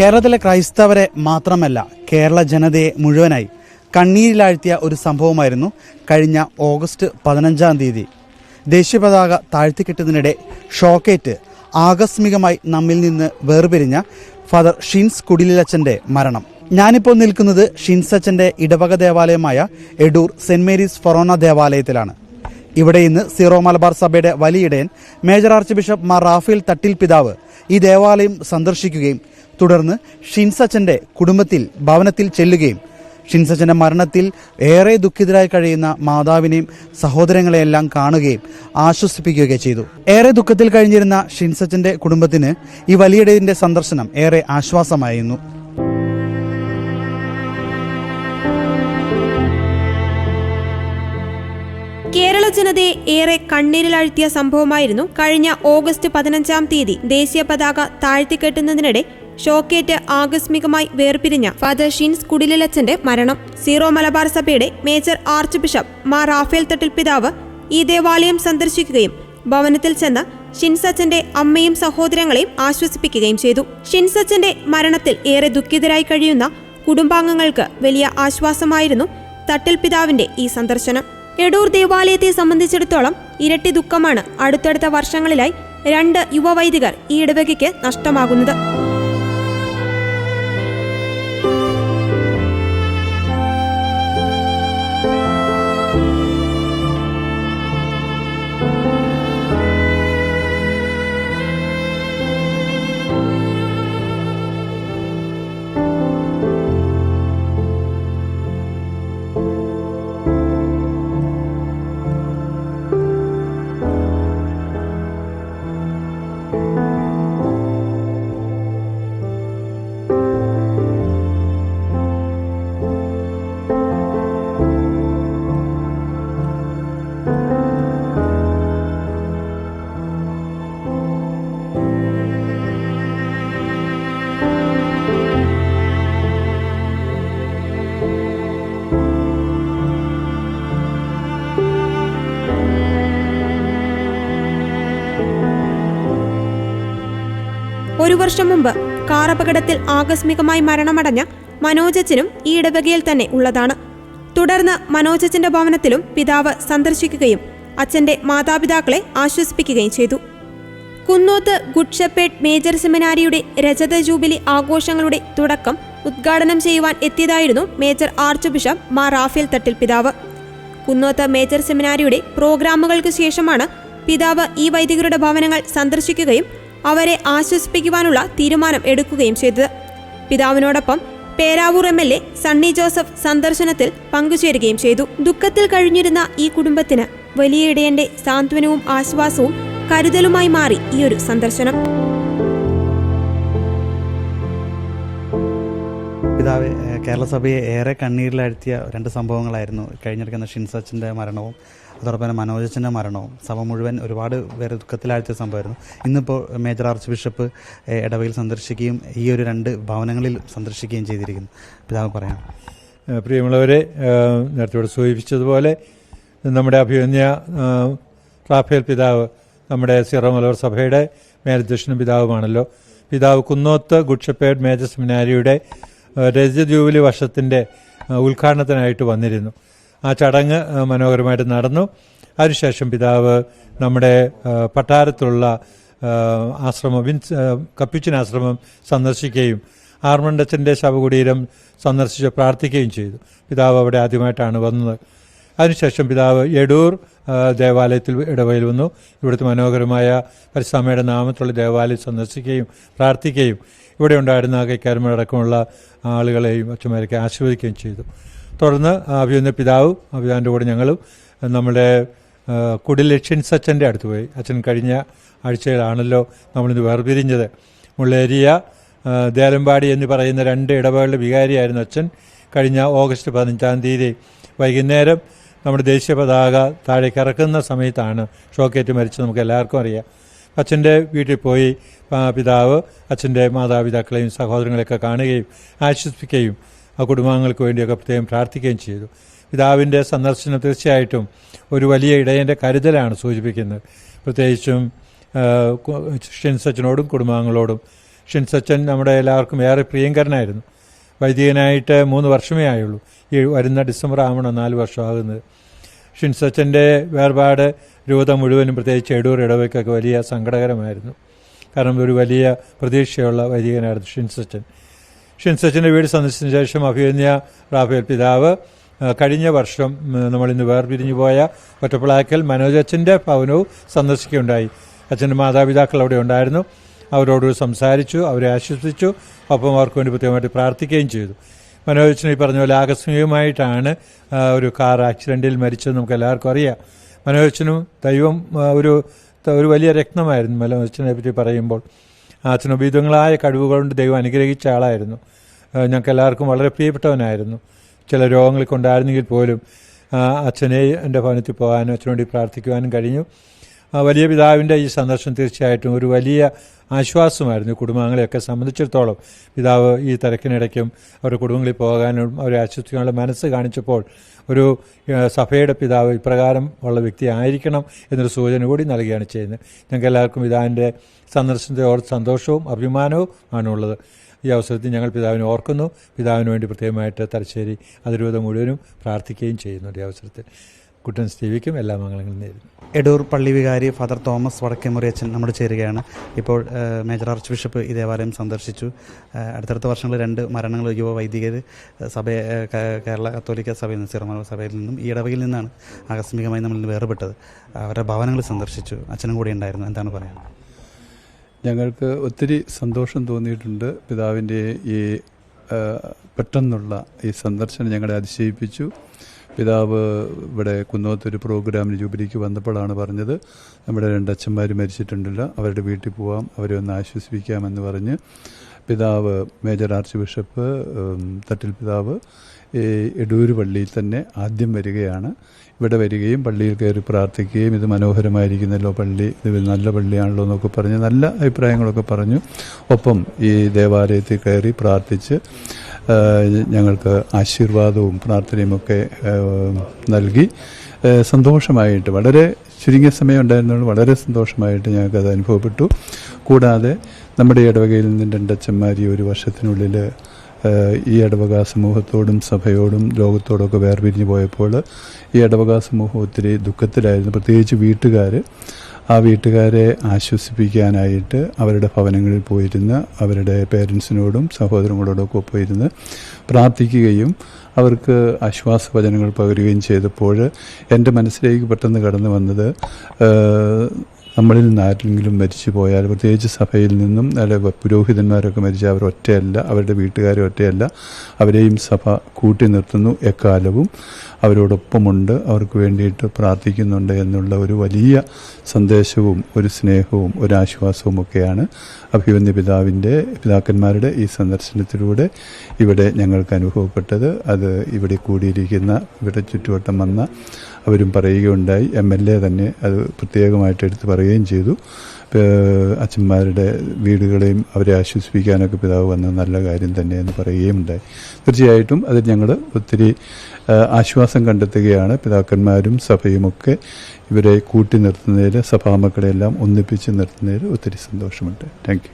കേരളത്തിലെ ക്രൈസ്തവരെ മാത്രമല്ല കേരള ജനതയെ മുഴുവനായി കണ്ണീരിലാഴ്ത്തിയ ഒരു സംഭവമായിരുന്നു കഴിഞ്ഞ ഓഗസ്റ്റ് പതിനഞ്ചാം തീയതി. ദേശീയപതാക താഴ്ത്തിക്കെട്ടുന്നതിനിടെ ഷോക്കേറ്റ് ആകസ്മികമായി നമ്മിൽ നിന്ന് വേർപിരിഞ്ഞ ഫാദർ ഷിൻസ് കുടിലച്ചന്റെ മരണം. ഞാനിപ്പോൾ നിൽക്കുന്നത് ഷിൻസ് അച്ചന്റെ ഇടവക ദേവാലയമായ എഡൂർ സെന്റ് മേരീസ് ഫൊറോണ ദേവാലയത്തിലാണ്. ഇവിടെ ഇന്ന് സീറോ മലബാർ സഭയുടെ വലിയിടയൻ major archbishop Mar Rafale Thattil പിതാവ് ഈ ദേവാലയം സന്ദർശിക്കുകയും തുടർന്ന് ഷിൻസച്ചന്റെ കുടുംബത്തിൽ ഭവനത്തിൽ ചെല്ലുകയും ഷിൻസച്ചന്റെ മരണത്തിൽ ഏറെ ദുഃഖിതരായി കഴിയുന്ന മാതാവിനെയും സഹോദരങ്ങളെയെല്ലാം കാണുകയും ആശ്വസിപ്പിക്കുകയൊക്കെ ചെയ്തു. ഏറെ ദുഃഖത്തിൽ കഴിഞ്ഞിരുന്ന ഷിൻസച്ചന്റെ കുടുംബത്തിന് ഈ വലിയടേതിന്റെ സന്ദർശനം ഏറെ ആശ്വാസമായിരുന്നു. കേരള ജനതയെ ഏറെ കണ്ണീരിലാഴ്ത്തിയ സംഭവമായിരുന്നു കഴിഞ്ഞ ഓഗസ്റ്റ് പതിനഞ്ചാം തീയതി ദേശീയ പതാക താഴ്ത്തിക്കെട്ടുന്നതിനിടെ ഷോക്കേറ്റ് ആകസ്മികമായി വേർപിരിഞ്ഞ ഫാദർ ഷീൻസ് കുടിലച്ചന്റെ മരണം. സീറോ മലബാർ സഭയുടെ major archbishop Mar Rafale Thattil പിതാവ് ഈ ദേവാലയം സന്ദർശിക്കുകയും ഭവനത്തിൽ ചെന്ന് ഷിൻസച്ചന്റെ അമ്മയും സഹോദരങ്ങളെയും ആശ്വസിപ്പിക്കുകയും ചെയ്തു. ഷിൻസച്ചന്റെ മരണത്തിൽ ഏറെ ദുഃഖിതരായി കഴിയുന്ന കുടുംബാംഗങ്ങൾക്ക് വലിയ ആശ്വാസമായിരുന്നു തട്ടിൽ പിതാവിന്റെ ഈ സന്ദർശനം. എടൂർ ദേവാലയത്തെ സംബന്ധിച്ചിടത്തോളം ഇരട്ടി ദുഃഖമാണ് അടുത്തടുത്ത വർഷങ്ങളിലായി രണ്ട് യുവവൈദികർ ഈ ഇടവകയ്ക്ക് നഷ്ടമാകുന്നത്. ഒരു വർഷം മുമ്പ് കാർ അപകടത്തിൽ ആകസ്മികമായി മരണമടഞ്ഞ മനോജച്ചനും ഈ ഇടവകയിൽ തന്നെ ഉള്ളതാണ്. തുടർന്ന് മനോജച്ചന്റെ ഭവനത്തിലും പിതാവ് സന്ദർശിക്കുകയും അച്ഛന്റെ മാതാപിതാക്കളെ ആശ്വസിപ്പിക്കുകയും ചെയ്തു. കുന്നോത്ത് ഗുഡ്ഷപ്പേട്ട് മേജർ സെമിനാരിയുടെ രജത ജൂബിലി ആഘോഷങ്ങളുടെ തുടക്കം ഉദ്ഘാടനം ചെയ്യുവാൻ എത്തിയതായിരുന്നു major archbishop Mar Raphael Thattil പിതാവ്. കുന്നോത്ത് മേജർ സെമിനാരിയുടെ പ്രോഗ്രാമുകൾക്ക് ശേഷമാണ് പിതാവ് ഈ വൈദികരുടെ ഭവനങ്ങൾ സന്ദർശിക്കുകയും അവരെ ആശ്വസിപ്പിക്കുവാനുള്ള തീരുമാനം എടുക്കുകയും ചെയ്തത്. പിതാവിനോടൊപ്പം Peravoor M L A Sunny Joseph സന്ദർശനത്തിൽ പങ്കുചേരുകയും ചെയ്തു. ദുഃഖത്തിൽ കഴിഞ്ഞിരുന്ന ഈ കുടുംബത്തിന് വലിയ ഇടയന്റെ സാന്ത്വനവും ആശ്വാസവും കരുതലുമായി മാറി ഈ ഒരു സന്ദർശനം. പിതാവ് കേരള സഭയെ ഏറെ കണ്ണീരിലാഴ്ത്തിയ രണ്ട് സംഭവങ്ങളായിരുന്നു കഴിഞ്ഞിരിക്കുന്ന ഷിൻസച്ചിന്റെ മരണവും അതോടൊപ്പം തന്നെ മനോജച്ചന്റെ മരണവും സഭ മുഴുവൻ ഒരുപാട് പേരെ ദുഃഖത്തിലാഴ്ച സംഭവമായിരുന്നു. ഇന്നിപ്പോൾ മേജർ ആർച്ച് ബിഷപ്പ് ഇടവയിൽ സന്ദർശിക്കുകയും ഈ ഒരു രണ്ട് ഭവനങ്ങളിൽ സന്ദർശിക്കുകയും ചെയ്തിരിക്കുന്നു. പിതാവ് പറയാം. പ്രിയമുള്ളവരെ നേരത്തെ സൂചിപ്പിച്ചതുപോലെ നമ്മുടെ അഭിമന്യ റാഫേൽ പിതാവ് നമ്മുടെ സിറോ മലബാർ സഭയുടെ മേലധ്യക്ഷനും പിതാവുമാണല്ലോ. പിതാവ് കുന്നോത്ത് ഗുഡ്ഷപ്പേഡ് മേജർ സെമിനാരിയുടെ രജത ജൂബിലി വർഷത്തിന്റെ ഉദ്ഘാടനത്തിനായിട്ട് വന്നിരുന്നു. ആ ചടങ്ങ് മനോഹരമായിട്ട് നടന്നു. അതിനുശേഷം പിതാവ് നമ്മുടെ പട്ടാരത്തിലുള്ള ആശ്രമം വിൻസ് കപ്പിച്ചിൻ ആശ്രമം സന്ദർശിക്കുകയും ആർമണ്ടച്ചന്റെ ശവകുടീരം സന്ദർശിച്ച് പ്രാർത്ഥിക്കുകയും ചെയ്തു. പിതാവ് അവിടെ ആദ്യമായിട്ടാണ് വന്നത്. അതിനുശേഷം പിതാവ് എടൂർ ദേവാലയത്തിൽ ഇടവയിൽ വന്നു. ഇവിടുത്തെ മനോഹരമായ പരിസമയുടെ നാമത്തിലുള്ള ദേവാലയം സന്ദർശിക്കുകയും പ്രാർത്ഥിക്കുകയും ഇവിടെ ഉണ്ടായിരുന്ന കൈക്കാരന്മാരടക്കമുള്ള ആളുകളെയും അച്ഛന്മാരൊക്കെ ആശീർവദിക്കുകയും ചെയ്തു. തുടർന്ന് അഭിയുന്ന പിതാവും അഭിതാവിന്റെ കൂടെ ഞങ്ങളും നമ്മുടെ കുടിലക്ഷ്യൻ സച്ചന്റെ അടുത്ത് പോയി. അച്ഛൻ കഴിഞ്ഞ ആഴ്ചയിലാണല്ലോ നമ്മളിന്ന് വേർപിരിഞ്ഞത്. മുള്ളേരിയ ദേലമ്പാടി എന്ന് പറയുന്ന രണ്ട് ഇടവകളുടെ വികാരിയായിരുന്നു അച്ഛൻ. കഴിഞ്ഞ ഓഗസ്റ്റ് പതിനഞ്ചാം തീയതി വൈകുന്നേരം നമ്മുടെ ദേശീയ പതാക താഴേക്ക് ഇറക്കുന്ന സമയത്താണ് ഷോക്കേറ്റ് മരിച്ചത് നമുക്ക് എല്ലാവർക്കും അറിയാം. അച്ഛന്റെ വീട്ടിൽ പോയി പിതാവ് അച്ഛന്റെ മാതാപിതാക്കളെയും സഹോദരങ്ങളെയൊക്കെ കാണുകയും ആശ്വസിപ്പിക്കുകയും ആ കുടുംബാംഗങ്ങൾക്ക് വേണ്ടിയൊക്കെ പ്രത്യേകം പ്രാർത്ഥിക്കുകയും ചെയ്തു. പിതാവിന്റെ സന്ദർശനം തീർച്ചയായിട്ടും ഒരു വലിയ ഇടയന്റെ കരുതലാണ് സൂചിപ്പിക്കുന്നത്. പ്രത്യേകിച്ചും ഷിൻസച്ചനോടും കുടുംബാംഗങ്ങളോടും. ഷിൻസച്ചൻ നമ്മുടെ എല്ലാവർക്കും ഏറെ പ്രിയങ്കരനായിരുന്നു. വൈദികനായിട്ട് മൂന്ന് വർഷമേ ആയുള്ളൂ. ഈ വരുന്ന ഡിസംബർ ആവണം നാല് വർഷമാകുന്നത് ഷിൻസച്ചന്റെ വേർപാട് രൂപത മുഴുവനും പ്രത്യേകിച്ച് എടൂർ ഇടവയ്ക്കൊക്കെ വലിയ സങ്കടകരമായിരുന്നു. കാരണം ഒരു വലിയ പ്രതീക്ഷയുള്ള വൈദികനായിരുന്നു ഷിൻസച്ചൻ ഷിൻസച്ചന്റെ വീട് സന്ദർശിച്ചതിന് ശേഷം അഭിനയ റാഫേൽ പിതാവ്. കഴിഞ്ഞ വർഷം നമ്മൾ നമ്മളിന്ന് വേർപിരിഞ്ഞു പോയ ഒറ്റപ്പിളാക്കൽ മനോജ് അച്ഛന്റെ ഭവനവും സന്ദർശിക്കുകയുണ്ടായി. അച്ഛന്റെ മാതാപിതാക്കൾ അവിടെ ഉണ്ടായിരുന്നു. അവരോട് സംസാരിച്ചു അവരെ ആശ്വസിച്ചു ഒപ്പം അവർക്ക് വേണ്ടി പ്രത്യേകമായിട്ട് പ്രാർത്ഥിക്കുകയും ചെയ്തു. മനോജ് ഈ പറഞ്ഞ പോലെ ആകസ്മികമായിട്ടാണ് ഒരു കാർ ആക്സിഡന്റിൽ മരിച്ചത് നമുക്ക് എല്ലാവർക്കും അറിയാം. മനോജച്ചനും ദൈവം ഒരു ഒരു വലിയ രത്നമായിരുന്നു അച്ഛനെ പറ്റി പറയുമ്പോൾ. അച്ഛനുപീതങ്ങളായ കഴിവുകൾ കൊണ്ട് ദൈവം അനുഗ്രഹിച്ച ആളായിരുന്നു. ഞങ്ങൾക്ക് എല്ലാവർക്കും വളരെ പ്രിയപ്പെട്ടവനായിരുന്നു. ചില രോഗങ്ങളൊക്കെ കൊണ്ടായിരുന്നെങ്കിൽ പോലും അച്ഛനെ എന്റെ ഭവനത്തിൽ പോകാനും അച്ഛനോട് പ്രാർത്ഥിക്കുവാനും കഴിഞ്ഞു. വലിയ പിതാവിന്റെ ഈ സന്ദർശനം തീർച്ചയായിട്ടും ഒരു വലിയ ആശ്വാസമായിരുന്നു കുടുംബാംഗങ്ങളെയൊക്കെ സംബന്ധിച്ചിടത്തോളം. പിതാവ് ഈ തിരക്കിനിടയ്ക്കും അവരുടെ കുടുംബങ്ങളിൽ പോകാനും അവരെ ആശ്വസിക്കാനുള്ള മനസ്സ് കാണിച്ചപ്പോൾ ഒരു സഭയുടെ പിതാവ് ഇപ്രകാരം ഉള്ള വ്യക്തി ആയിരിക്കണം എന്നൊരു സൂചന കൂടി നൽകുകയാണ് ചെയ്യുന്നത്. ഞങ്ങൾക്ക് എല്ലാവർക്കും പിതാവിന്റെ സന്ദർശനത്തെ ഓർത്ത് സന്തോഷവും അഭിമാനവും ആണുള്ളത് ഈ അവസരത്തിൽ ഞങ്ങൾ പിതാവിനെ ഓർക്കുന്നു. പിതാവിന് വേണ്ടി പ്രത്യേകമായിട്ട് തലശ്ശേരി അതിരൂപത മുഴുവനും പ്രാർത്ഥിക്കുകയും ചെയ്യുന്നുണ്ട് ഈ അവസരത്തിൽ. കുട്ടൻ സ്റ്റീവിക്കും എല്ലാ മംഗളങ്ങളും നേരുന്നു. എടൂർ പള്ളി വികാരി ഫാദർ തോമസ് വടക്കേമുറി അച്ഛൻ നമ്മുടെ ചേരുകയാണ്. ഇപ്പോൾ മേജർ ആർച്ച് ബിഷപ്പ് ഈ ദേവാലയം സന്ദർശിച്ചു. അടുത്തടുത്ത വർഷങ്ങളിൽ രണ്ട് മരണങ്ങൾ യുവ വൈദികർ സഭ കേരള കത്തോലിക്ക സഭയിൽ നിന്ന് സിറമല സഭയിൽ നിന്നും ഈ ഇടവകയിൽ നിന്നാണ് ആകസ്മികമായി നമ്മൾ വേർപെട്ടത്. അവരുടെ ഭവനങ്ങൾ സന്ദർശിച്ചു. അച്ഛനും കൂടി ഉണ്ടായിരുന്നു. എന്താണ് പറയുന്നത് ഞങ്ങൾക്ക് ഒത്തിരി സന്തോഷം തോന്നിയിട്ടുണ്ട്. പിതാവിന്റെ ഈ പെട്ടെന്നുള്ള ഈ സന്ദർശനം ഞങ്ങളെ അതിശയിപ്പിച്ചു. പിതാവ് ഇവിടെ കുന്നോത്തൊരു പ്രോഗ്രാമിന് ജൂബിലിക്ക് വന്നപ്പോഴാണ് പറഞ്ഞത്. നമ്മുടെ രണ്ടച്ഛന്മാർ മരിച്ചിട്ടുണ്ടല്ലോ. അവരുടെ വീട്ടിൽ പോവാം. അവരെ ഒന്ന് ആശ്വസിപ്പിക്കാമെന്ന് പറഞ്ഞ് പിതാവ് മേജർ ആർച്ച് ബിഷപ്പ് തട്ടിൽ പിതാവ് എടൂര് പള്ളിയിൽ തന്നെ ആദ്യം വരികയാണ്. ഇവിടെ വരികയും പള്ളിയിൽ കയറി പ്രാർത്ഥിക്കുകയും ഇത് മനോഹരമായിരിക്കുന്നല്ലോ പള്ളി. ഇത് നല്ല പള്ളിയാണല്ലോ എന്നൊക്കെ പറഞ്ഞ് നല്ല അഭിപ്രായങ്ങളൊക്കെ പറഞ്ഞു. ഒപ്പം ഈ ദേവാലയത്തിൽ കയറി പ്രാർത്ഥിച്ച് ഞങ്ങൾക്ക് ആശീർവാദവും പ്രാർത്ഥനയും ഒക്കെ നൽകി. സന്തോഷമായിട്ട് വളരെ ചുരുങ്ങിയ സമയം ഉണ്ടായിരുന്നുള്ളൂ വളരെ സന്തോഷമായിട്ട് ഞങ്ങൾക്കത് അനുഭവപ്പെട്ടു. കൂടാതെ നമ്മുടെ ഇടവകയിൽ നിന്ന് രണ്ടച്ചന്മാരി ഒരു വർഷത്തിനുള്ളിൽ ഈ ഇടവക സമൂഹത്തോടും സഭയോടും ലോകത്തോടൊക്കെ വേർപിരിഞ്ഞു പോയപ്പോൾ ഈ ഇടവക സമൂഹം ഒത്തിരി ദുഃഖത്തിലായിരുന്നു. പ്രത്യേകിച്ച് വീട്ടുകാർ ആ വീട്ടുകാരെ ആശ്വസിപ്പിക്കാനായിട്ട് അവരുടെ ഭവനങ്ങളിൽ പോയിരുന്ന് അവരുടെ പേരൻസിനോടും സഹോദരങ്ങളോടൊക്കെ പോയിരുന്ന് പ്രാർത്ഥിക്കുകയും അവർക്ക് ആശ്വാസ ആശ്വാസവചനങ്ങൾ പകരുകയും ചെയ്തപ്പോൾ എന്റെ മനസ്സിലേക്ക് പെട്ടെന്ന് കടന്നു വന്നത് നമ്മളിൽ നിന്ന് ആരെങ്കിലും മരിച്ചു പോയാൽ പ്രത്യേകിച്ച് സഭയിൽ നിന്നും അല്ലെ പുരോഹിതന്മാരൊക്കെ മരിച്ച അവർ ഒറ്റയല്ല അവരുടെ വീട്ടുകാരും ഒറ്റയല്ല അവരെയും സഭ കൂട്ടി നിർത്തുന്നു എക്കാലവും. അവരോടൊപ്പമുണ്ട്. അവർക്ക് വേണ്ടിയിട്ട് പ്രാർത്ഥിക്കുന്നുണ്ട് എന്നുള്ള ഒരു വലിയ സന്ദേശവും ഒരു സ്നേഹവും ഒരു ആശ്വാസവും ഒക്കെയാണ് അഭിവന്യ പിതാവിന്റെ പിതാക്കന്മാരുടെ ഈ സന്ദർശനത്തിലൂടെ ഇവിടെ ഞങ്ങൾക്ക് അനുഭവപ്പെട്ടത്. അത് ഇവിടെ കൂടിയിരിക്കുന്ന ഇവിടെ ചുറ്റുവട്ടം വന്ന അവരും പറയുകയുണ്ടായി. എം എൽ എ തന്നെ അത് പ്രത്യേകമായിട്ട് എടുത്ത് പറയുകയും ചെയ്തു. അച്ഛന്മാരുടെ വീടുകളെയും അവരെ ആശ്വസിപ്പിക്കാനൊക്കെ പിതാവ് വന്ന നല്ല കാര്യം തന്നെ എന്ന് പറയുകയും ഉണ്ടായി തീർച്ചയായിട്ടും അതിൽ ഞങ്ങൾ ഒത്തിരി ഏഹ് ആശ്വാസം കണ്ടെത്തുകയാണ്. പിതാക്കന്മാരും സഭയുമൊക്കെ ഇവരെ കൂട്ടി നിർത്തുന്നതിൽ സഭാമക്കളെല്ലാം ഒന്നിപ്പിച്ച് നിർത്തുന്നതിൽ ഒത്തിരി സന്തോഷമുണ്ട്. താങ്ക്